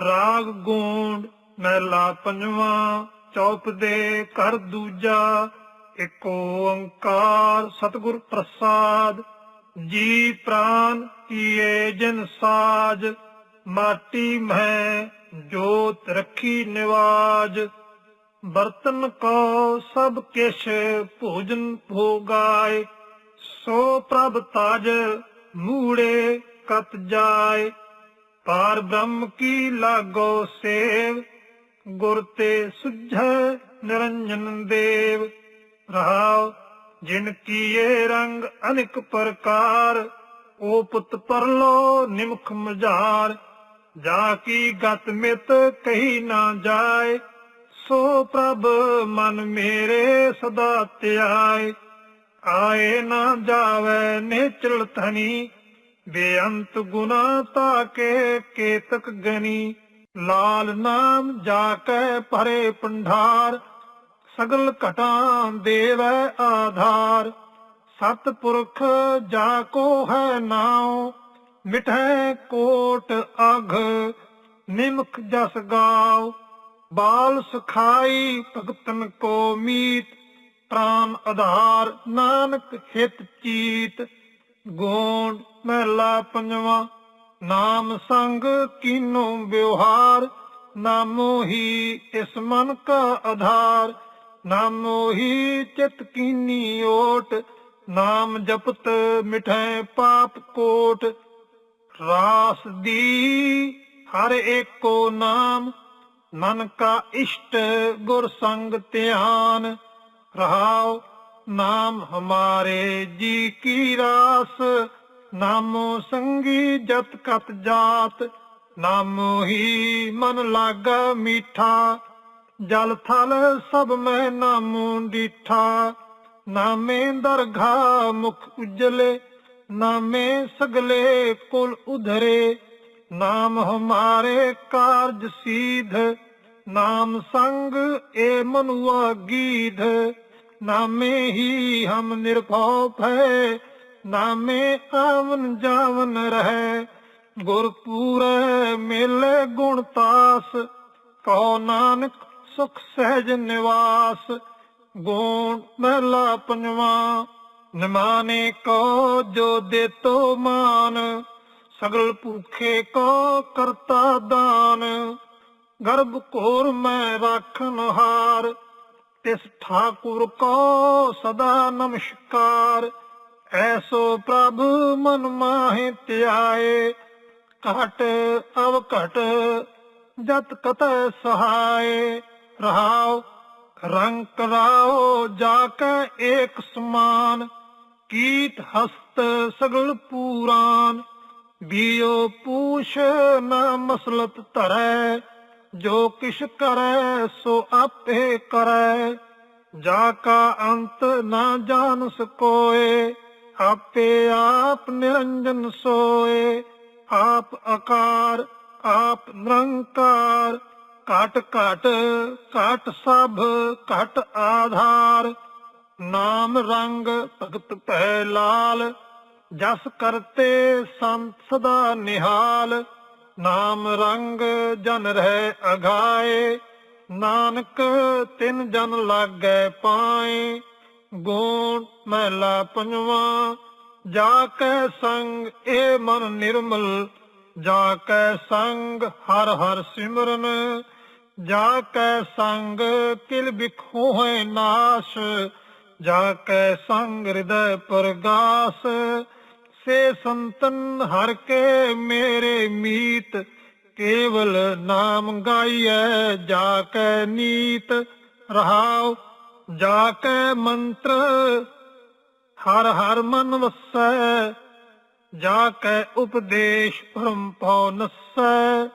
ਰਾਗ ਗੂੰਡ, ਮਹਿਲਾ ਪੰਜਵਾਂ, ਚੌਪ ਦੇ ਕਰ ਦੂਜਾ ਏਕ ਓੰਕਾਰ ਸਤਿਗੁਰ ਪ੍ਰਸਾਦ, ਜੀ ਪ੍ਰਾਨ ਕੀਏ ਜਨ ਸਾਜ, ਮਾਟੀ ਮੈਂ ਜੋਤ ਰੱਖੀ ਨਿਵਾਜ, ਬਰਤਨ ਕੋ ਸਭ ਕਿਛ ਭੋਜਨ ਭੋਗਾਏ, ਸੋ ਪ੍ਰਭ ਤਾਜ ਮੂੜੇ ਕਤ ਜਾਏ ਪਾਰ ਬ੍ਰਹਮ ਕੀ ਲਾਗੋ ਸੇਵ, ਗੁਰ ਤੇ ਸੁਝੈ ਨਿਰੰਜਨ ਦੇਵ। ਰਹਾਉ ਜਿਨ ਕੀਏ ਰੰਗ ਅਨੇਕ ਪ੍ਰਕਾਰ, ਓ ਪੁੱਤ ਪਰਲੋ ਨਿਮਖ ਮਝਾਰ। ਜਾ ਕੀ ਗਤ ਮਿਤ ਕਹੀ ਨਾ ਜਾਏ, ਸੋ ਪ੍ਰਭ ਮਨ ਮੇਰੇ ਸਦਾ ਧਿਆਏ ਆਏ ਨਾ ਜਾਵੇ ਨਿਚਲ ਧਨੀ ਬੇਅੰਤ ਗੁਨਾ ਤਾਕੇ ਕੇਤਕ ਗਨੀ, ਲਾਲ ਨਾਮ ਜਾ ਕੇ ਭਰੇ ਪੰਢਾਰ ਸਗਲ ਘਟਾਂ ਦੇਵੈ ਆਧਾਰ। ਸਤ ਪੁਰਖ ਜਾ ਕੋ ਹੈ ਨਾਉ ਮਿਠੈ ਕੋਟ ਅਘ, ਨਿਮਖ ਜਸ ਗਾਉ। ਬਾਲ ਸਖਾਈ ਭਗਤਨ ਕੋ ਮੀਤ, ਪ੍ਰਾਨ ਆਧਾਰ, ਨਾਨਕ ਹਿਤ ਚੀਤ। ਗੋਂਡ ਮਹਿਲਾ ਪੰਜਵਾਂ, ਨਾਮ ਸੰਗ ਕੀਨੋ ਵਿਵਹਾਰ, ਨਾਮੋ ਹੀ ਇਸ ਮਨ ਕਾ ਆਧਾਰ, ਨਾਮੋ ਹੀ ਚਿਤ ਕੀਨੀ ਓਟ, ਨਾਮ ਜਪਤ ਮਿਠੈ ਪਾਪ ਕੋਟ। ਰਾਸ ਦੀ ਹਰ ਏਕੋ ਨਾਮ, ਮਨ ਕਾ ਇਸ਼ਟ ਗੁਰ ਸੰਗ ਧਿਆਨ ਰਹਾਓ ਨਾਮ ਹਮਾਰੇ ਜੀ ਕੀ ਰਾਸ? ਨਾਮੋ ਸੰਗੀ ਜਤ ਕਤ ਜਾਤ, ਨਾਮੋ ਹੀ ਮਨ ਲਾਗਾ ਮੀਠਾ। ਜਲ ਥਲ ਸਭ ਮੈਂ ਨਾਮੋ ਡੀਠਾ। ਨਾਮੇ ਦਰਗਾ ਮੁਖ ਉਜਲੇ, ਨਾਮੇ ਸਗਲੇ ਕੁਲ ਉਧਰੇ। ਨਾਮ ਹਮਾਰੇ ਕਾਰਜ ਸੀਧ, ਨਾਮ ਸੰਗ ਏ ਮਨੁਆ ਗੀਧ। ਨਾਮੇ ਹੀ ਹਮ ਨਿਰਭਉ ਹੈ, ਨਾਮੇ ਆਵਨ ਜਾਵਨ ਰਹਿ। ਗੁਰ ਪੂਰੈ ਮੇਲੇ ਗੁਣ ਤਾਸ, ਕਹੋ ਨਾਨਕ ਸੁਖ ਸਹਿਜ ਨਿਵਾਸ। ਗੁਣ ਮਹਿਲਾ ਪੰਜਵਾ, ਨਿਮਾਨੇ ਕੋ ਜੋ ਦੇ ਤੋ ਮਾਨ। ਸਗਲ ਭੂਖੇ ਕੋ ਕਰਤਾ ਦਾਨ। ਗਰਭ ਕੋਰ ਮੈਂ ਰਾਖਨ ਹਾਰ ਤਿਸ ਠਾਕੁਰ ਕੋ ਸਦਾ ਨਮਸਕਾਰ। ਐਸੋ ਪ੍ਰਭ ਮਨ ਮਾਹਿ ਧਿਆਏ, ਘਟ ਅਵ ਘਟ ਜਤ ਕਤ ਸਹਾਏ। ਰਹਾਉ ਰੰਗ ਕਰਾਓ ਜਾ ਕੇ ਏਕ ਸਮਾਨ, ਕੀਟ ਹਸਤ ਸਗਲ ਪੂਰਾਨ। ਬੀਓ ਪੂਛ ਨਾ ਮਸਲਤ ਧਰੈ ਜੋ ਕਿਛ ਕਰੈ, ਸੋ ਆਪੇ ਕਰੈ। ਜਾ ਕਾ ਅੰਤ ਨਾ ਜਾਣ ਸਕੋਏ, ਆਪੇ ਆਪ ਨਿਰੰਜਨ ਸੋਏ। ਆਪ ਆਕਾਰ, ਆਪ ਨਿਰੰਕਾਰ, ਘਟ ਘਟ ਘਟ ਸਭ, ਘਟ ਆਧਾਰ। ਨਾਮ ਰੰਗ ਭਗਤ ਭੈ ਲਾਲ, ਜਸ ਕਰਤੇ ਸੰਤ ਸਦਾ ਨਿਹਾਲ। ਨਾਮ ਰੰਗ ਜਨ ਰਹਿ ਅਘਾਏ ਨਾਨਕ ਤਿਨ ਜਨ ਲਾਗੈ ਪਾਏ। ਗੋਣ ਮਹਿਲਾ ਪੰਜਵਾ ਜਾ ਕੈ ਸੰਗ ਏ ਮਨ ਨਿਰਮਲ। ਜਾ ਕੈ ਸੰਗ ਹਰ ਹਰ ਸਿਮਰਨ। ਜਾ ਕੈ ਸੰਗ ਕਿਲ ਬਿਖੂ ਹੈ ਨਾਸ਼। ਜਾ ਕੈ ਸੰਗ ਹਿਰਦੈ ਪਰਗਾਸ। ਸੇ ਸੰਤਨ ਹਰ ਕੇ ਮੇਰੇ ਮੀਤ, ਕੇਵਲ ਨਾਮ ਗਾਈਐ ਜਾ ਕੈ ਨੀਤ। ਰਹਾਉ ਜਾ ਕੈ ਮੰਤਰ, ਹਰ ਹਰ ਮਨ ਵਸੈ। ਜਾ ਕੈ ਉਪਦੇਸ਼ ਭਰਮ ਭਉ ਨਸੈ।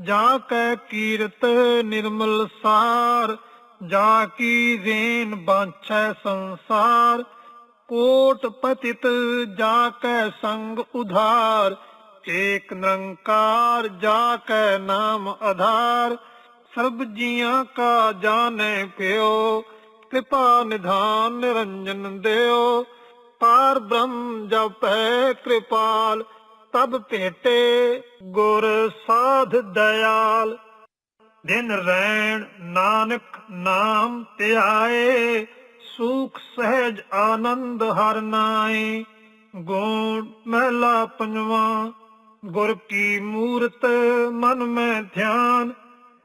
ਜਾ ਕੈ ਕੀਰਤ ਨਿਰਮਲ ਸਾਰ। ਜਾ ਕੀ ਰੇਨ ਬਾਂਛੈ ਸੰਸਾਰ। ਕੋਟ ਪਤਿਤ ਜਾ ਕੈ ਸੰਗ ਉਧਾਰ, ਏਕ ਨਿਰੰਕਾਰ ਜਾ ਕੈ ਨਾਮ ਆਧਾਰ। ਸਰਬ ਜੀਆਂ ਕਾ ਜਾਣੈ ਪਿਓ ਕਿਰਪਾ ਨਿਧਾਨ ਨਿਰੰਜਨ ਦਿਓ। ਪਾਰ ਬ੍ਰਹਮ ਜਪੈ ਕਿਰਪਾਲ, ਤਬ ਭੇਟੇ ਗੁਰ ਸਾਧ ਦਇਆਲ। ਦਿਨ ਰੈਣ ਨਾਨਕ ਨਾਮ ਧਿਆਏ ਸੁਖ, ਸਹਿਜ, ਆਨੰਦ ਹਰ ਨਾਏ ਗੁਣ ਮਹਿਲਾ ਪੰਜਵਾ, ਗੁਰ ਕੀ ਮੂਰਤ ਮਨ ਮੈਂ ਧਿਆਨ।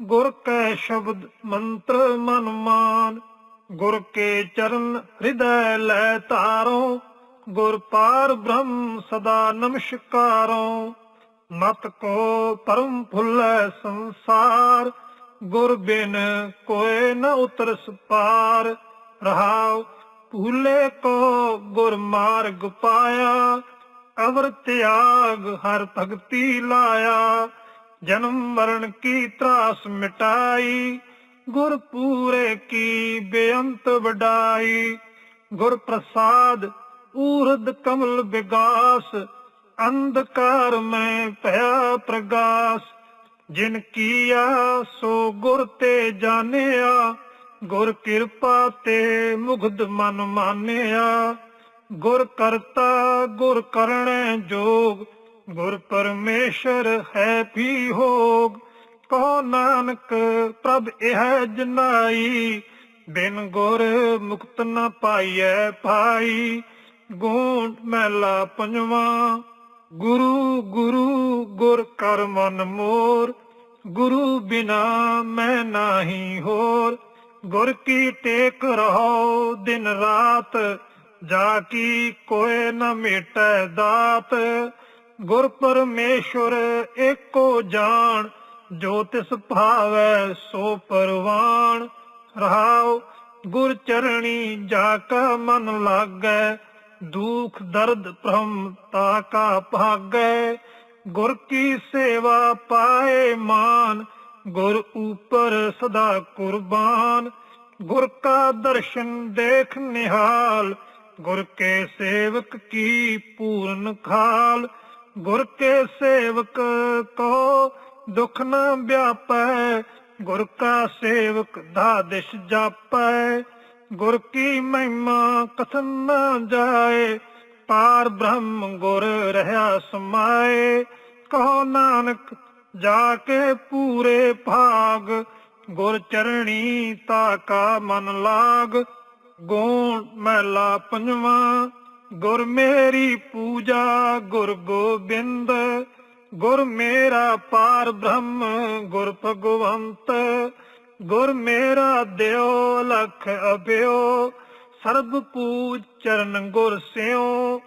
ਗੁਰ ਕੈ ਸ਼ਬਦ ਮੰਤਰ ਮਨ ਮਾਨ। ਗੁਰ ਕੇ ਚਰਨ ਹਿਰਦੈ ਲੈ ਧਾਰੋ। ਗੁਰ ਪਾਰ ਬ੍ਰਹਮ ਸਦਾ ਨਮਸਕਾਰੋ। ਮਤ ਕੋ ਪਰਮ ਫੁੱਲੈ ਸੰਸਾਰ। ਗੁਰ ਬਿਨ ਕੋਏ ਨ ਉਤਰਸ ਪਾਰ। ਰਹਾਉ, ਭੂਲੇ ਕੋ ਗੁਰ ਮਾਰਗ ਪਾਇਆ, ਅਵਰ ਤਿਆਗ ਹਰ ਭਗਤੀ ਲਾਇਆ। ਜਨਮ ਮਰਨ ਕੀ ਤਰਾਸ ਮਿਟਾਈ, ਗੁਰ ਪੂਰੇ ਕੀ ਬੇਅੰਤ ਵਡਾਈ। ਗੁਰ ਪ੍ਰਸਾਦ ਊਰਦ ਕਮਲ ਵਿਗਾਸ ਅੰਧਕਾਰ ਮੈਂ ਭਇਆ ਪ੍ਰਗਾਸ। ਜਿਨ ਕੀਆ, ਸੋ ਗੁਰ ਤੇ ਜਾਣਿਆ ਗੁਰ ਕਿਰਪਾ ਤੇ ਮੁਗਧ ਮਨ ਮਾਨਿਆ। ਗੁਰ ਕਰਤਾ, ਗੁਰ ਕਰਣੈ ਜੋਗ, ਗੁਰ ਪਰਮੇਸ਼ਰ ਹੈ ਵੀ ਹੋਗ। ਕਹੋ ਨਾਨਕ, ਪ੍ਰਭ ਇਹ ਜਨਾਈ, ਬਿਨ ਗੁਰ ਮੁਕਤ ਨ ਪਾਈਐ ਪਾਈ ਗੂੰਟ ਮਹਿਲਾ ਪੰਜਵਾ, ਗੁਰੂ ਗੁਰੂ, ਗੁਰ ਕਰ ਮਨ ਮੋਰ। ਗੁਰੂ ਬਿਨਾ ਮੈਂ ਨਾਹੀ ਹੋਰ। ਗੁਰ ਕੀ ਟੇਕ ਰਹੋ ਦਿਨ ਰਾਤ, ਜਾ ਕੀ ਕੋਏ ਨ ਮੇਟੈ ਦਾਤ। ਗੁਰ ਪਰਮੇਸ਼ਵਰ ਏਕੋ ਜਾਣ, ਜੋ ਤਿਸ ਭਾਵੈ ਸੋ ਪਰਵਾਣ। ਰਹਾਉ ਗੁਰ ਚਰਣੀ ਜਾ ਕਾ ਮਨ ਲਾਗੈ, ਦੁਖ ਦਰਦ ਭ੍ਰਮ ਤਾ ਕਾ ਭਾਗੈ। ਗੁਰ ਕੀ ਸੇਵਾ ਪਾਏ ਮਾਨ ਗੁਰ ਉਪਰ ਸਦਾ ਕੁਰਬਾਨ, ਗੁਰ ਕਾ ਦਰਸ਼ਨ ਦੇਖ ਨਿਹਾਲ, ਗੁਰ ਕੇ ਸੇਵਕ ਕੀ ਪੂਰਨ ਖਾਲ, ਗੁਰ ਕੇ ਸੇਵਕ ਕੋ ਦੁਖ ਨ ਵਿਆਪੈ, ਗੁਰ ਕਾ ਸੇਵਕ ਦਾ ਦਿਸ਼ ਜਾਪੈ, ਗੁਰ ਕੀ ਮਹਿਮਾ ਕਥਨ ਨ ਜਾਏ, ਪਾਰ ਬ੍ਰਹਮ ਗੁਰ ਰਹਾ ਸਮਾਏ, ਕਹੋ ਨਾਨਕ ਜਾ ਕੇ ਪੂਰੇ ਭਾਗ, ਗੁਰ ਚਰਣੀ ਤਾ ਮਨ ਲਾਗ। ਗੋਣ ਮਹਿਲਾ ਪੰਜਵਾ, ਗੁਰ ਮੇਰੀ ਪੂਜਾ, ਗੁਰ ਗੋਬਿੰਦ। ਗੁਰ ਮੇਰਾ ਪਾਰ ਬ੍ਰਹਮ, ਗੁਰ ਭਗਵੰਤ। ਗੁਰ ਮੇਰਾ ਦਿਓ, ਲਖ ਅਭਿਓ। ਸਰਬ ਪੂਜ ਚਰਨ ਗੁਰ ਸਿਓ।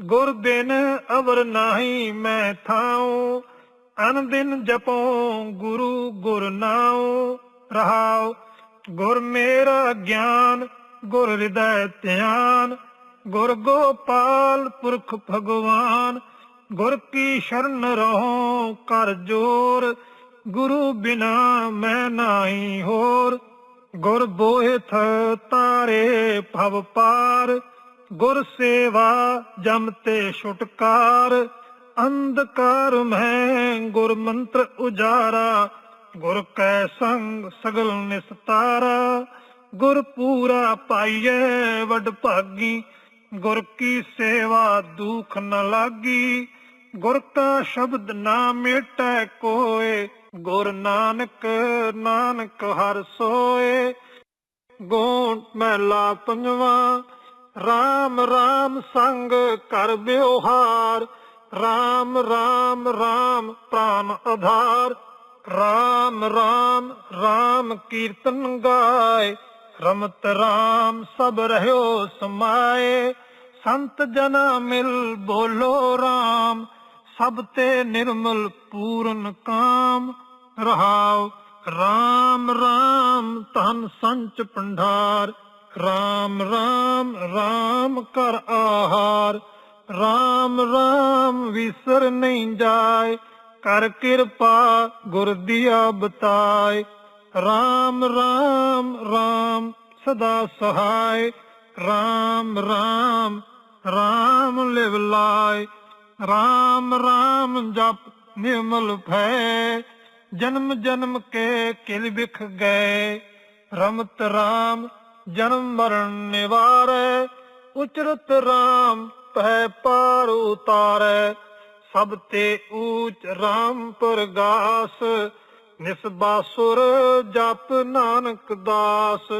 ਗੁਰ ਬਿਨ ਅਵਰ ਨਾਹੀ ਮੈਂ ਥਾਉ। ਅਨ ਦਿਨ ਜਪੋ, ਗੁਰੂ ਗੁਰ ਨਾਉ, ਰਹਾਉ। ਗੁਰ ਮੇਰਾ ਗਿਆਨ, ਗੁਰ ਹਿਰਦੈ ਧਿਆਨ। ਗੁਰ ਗੋਪਾਲ ਪੁਰਖ ਭਗਵਾਨ, ਗੁਰ ਕੀ ਸ਼ਰਨ ਰਹੋ ਕਰ ਜੋਰ। ਗੁਰੂ ਬਿਨਾ ਮੈਂ ਨਾਹੀ ਹੋਰ। ਗੁਰ ਬੋਹਿਥ ਤਾਰੇ ਭਵ ਪਾਰ। ਗੁਰ ਸੇਵਾ ਜਮ ਤੇ ਛੁਟਕਾਰ। ਅੰਧਕਾਰ ਮੈਂ ਗੁਰ ਮੰਤਰ ਉਜਾਰਾ, ਗੁਰ ਕੈ ਸੰਗ ਸਗਲ ਨਿਸਤਾਰਾ। ਗੁਰ ਪੂਰਾ ਪਾਈਐ ਵਡ ਭਾਗੀ, ਗੁਰ ਕੀ ਸੇਵਾ ਦੁਖ ਨ ਲਾਗੀ। ਗੁਰ ਕਾ ਸ਼ਬਦ ਨਾ ਮਿਟੈ ਕੋਏ, ਗੁਰ ਨਾਨਕ ਨਾਨਕ ਹਰ ਸੋਏ। ਗੋਣ ਮਹਿਲਾ ਪੰਜਵਾ RAM RAM ਸੰਗ ਕਰ ਵਿਵਹਾਰ ਰਾਮ ਰਾਮ ਰਾਮ, ਪ੍ਰਾਨ ਆਧਾਰ। ਰਾਮ ਰਾਮ ਰਾਮ ਕੀਰਤਨ ਗਾਏ। ਰਮਤ ਰਾਮ ਸਭ ਰਹਿਓ ਸਮਾਏ। ਸੰਤ ਜਨਾ ਮਿਲ ਬੋਲੋ ਰਾਮ। ਸਭ ਤੇ ਨਿਰਮਲ ਪੂਰਨ ਕਾਮ। ਰਹਾਉ ਰਾਮ ਰਾਮ, ਧਨ ਸੰਚ ਪੰਡਾਰ ਰਾਮ ਰਾਮ ਰਾਮ ਕਰ ਆਹਾਰ। RAM RAM ਵਿਸਰ ਨਹੀਂ ਜਾਏ, ਕਰ ਕਿਰਪਾ ਗੁਰ ਦੀਆ ਬਤਾਏ RAM RAM RAM ਸਦਾ ਸਹਾਇ RAM RAM RAM ਲਿਵ ਲਾਇ RAM RAM ਜਪ ਨਿਮਲ ਭੈ ਜਨਮ ਜਨਮ ਕੇ ਕਿਲ ਬਿਖ ਗਏ। ਰਮਤ RAM ਜਨਮ ਮਰਨ ਨਿਵਾਰੈ, ਉਚਰਤ RAM ਪਹਿ ਪਾਰ ਉਤਾਰੈ ਸਭ ਤੇ ਊਚ RAM ਪ੍ਰਗਾਸ। ਨਿਸਬਾਸੁਰ ਜਪ ਨਾਨਕ ਦਾਸ।